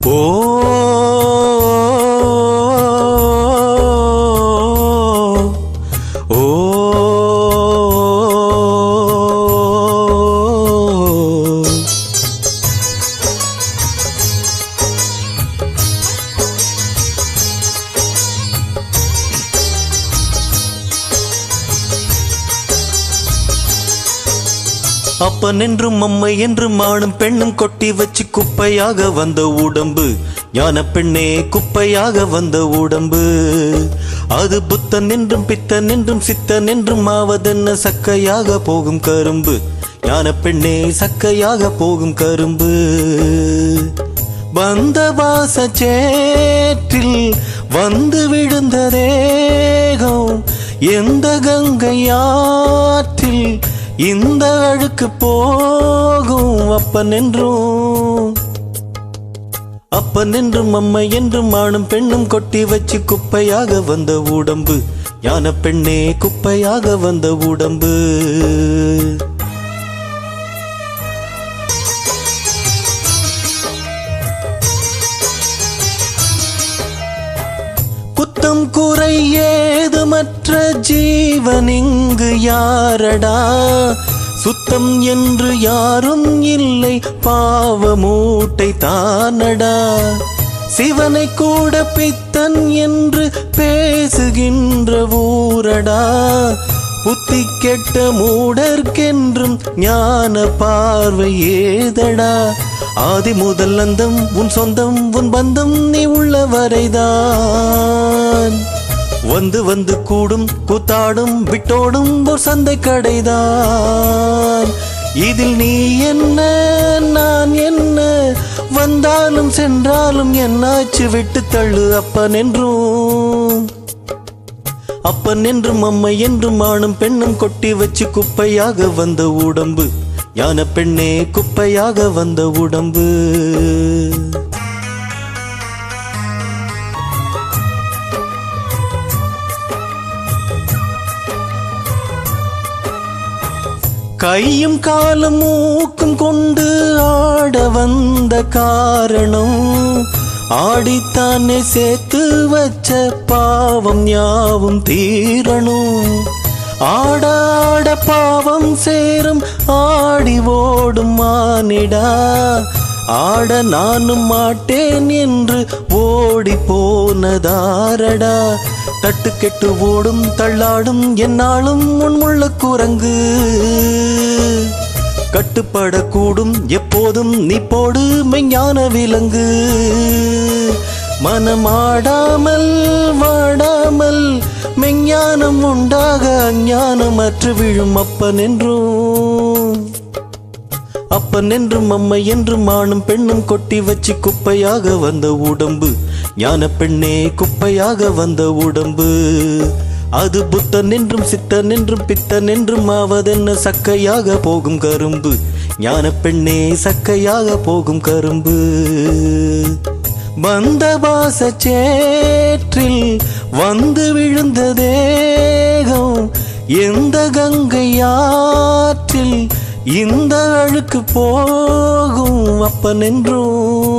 ఓ ఓ அப்பன் என்றும் அம்மை என்றும் ஆணும் பெண்ணும் கொட்டி வச்சு குப்பையாக வந்த உடம்பு. ஞான பெண்ணே குப்பையாக வந்த உடம்பு. அது புத்தன் என்றும் பித்தன் என்றும் சித்தன் என்றும் ஆவதென்ன சக்கையாக போகும் கரும்பு. ஞான பெண்ணே சக்கையாக போகும் கரும்பு. வந்த வாச சேற்றில் வந்து விழுந்த தேகம். எந்த கங்கையாற்றில் இந்த அழுக்கு போகும் அப்பன் என்றும். அப்பன் என்றும் அம்மை என்றும் ஆணும் பெண்ணும் கொட்டி வச்சு குப்பையாக வந்த உடம்பு. யான பெண்ணே குப்பையாக வந்த உடம்பு. குத்தம் குறையே சுத்தமற்ற ஜீவன் இங்கு யாரடா? சுத்தம் என்று யாரும் இல்லை பாவ மூட்டை தானடா? சிவனை கூட பித்தன் என்று பேசுகின்ற ஊரடா? புத்தி கெட்ட மூடர்க்கென்றும் ஞான பார்வை ஏதடா? ஆதி முதல் அந்தம் உன் சொந்தம் உன் பந்தம் நீ உள்ள வரைதான் வந்து வந்து கூடும் கூத்தாடும் விட்டோடும் ஒரு சந்தை கடைதான். இதில் நீ என்ன நான் என்ன? வந்தாலும் சென்றாலும் என்னாச்சு விட்டு தள்ளு அப்பன் என்றும். அப்பன் என்றும் அம்மை என்றும் ஆணும் பெண்ணும் கொட்டி வச்சு குப்பையாக வந்த உடம்பு. யான பெண்ணே குப்பையாக வந்த உடம்பு. கையும் காலும் மூக்கும் கொண்டு ஆட வந்த காரணம் ஆடித்தானே சேர்த்து வச்ச பாவம் யாவும் தீரணும். ஆட ஆட பாவம் சேரும் ஆடி ஓடும் மானிடா. ஆட நானும் மாட்டேன் என்று ஓடி போனதாரடா. தட்டு கெட்டு ஓடும் தள்ளாடும் என்னாலும் உன்முள்ள குரங்கு கட்டுப்படக்கூடும் எப்போதும் நீ போடு மெஞ்ஞான விலங்கு. மனமாடாமல் வாடாமல் மெஞ்ஞானம் உண்டாக அஞ்ஞானம் அற்று விழும் அப்பன் என்றும். அப்பன் என்றும் அம்மை என்றும் ஆணும் பெண்ணும் கொட்டி வச்சு குப்பையாக வந்த உடம்பு. ஞான பெண்ணே குப்பையாக வந்த உடம்பு. அது புத்தன் என்றும் சித்தன் என்றும் பித்தன் என்றும் ஆவதென்ன சக்கையாக போகும் கரும்பு. ஞான பெண்ணே சக்கையாக போகும் கரும்பு. வந்த சேற்றில் வந்து விழுந்த தேகம் எந்த கங்கையாற்றில் இந்த அழுக்கு போகும் அப்பன் என்றும்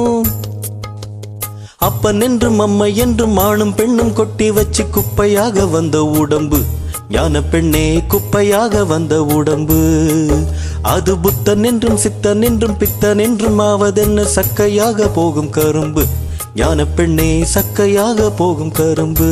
அப்பன் என்றும் அம்மை என்றும் ஆணும் பெண்ணும் கொட்டி வச்சு குப்பையாக வந்த உடம்பு. ஞான பெண்ணே குப்பையாக வந்த உடம்பு. அது புத்தன் என்றும் சித்தன் என்றும் பித்தன் என்றும் ஆவதென்ன சக்கையாக போகும் கரும்பு. ஞான பெண்ணே சக்கையாக போகும் கரும்பு.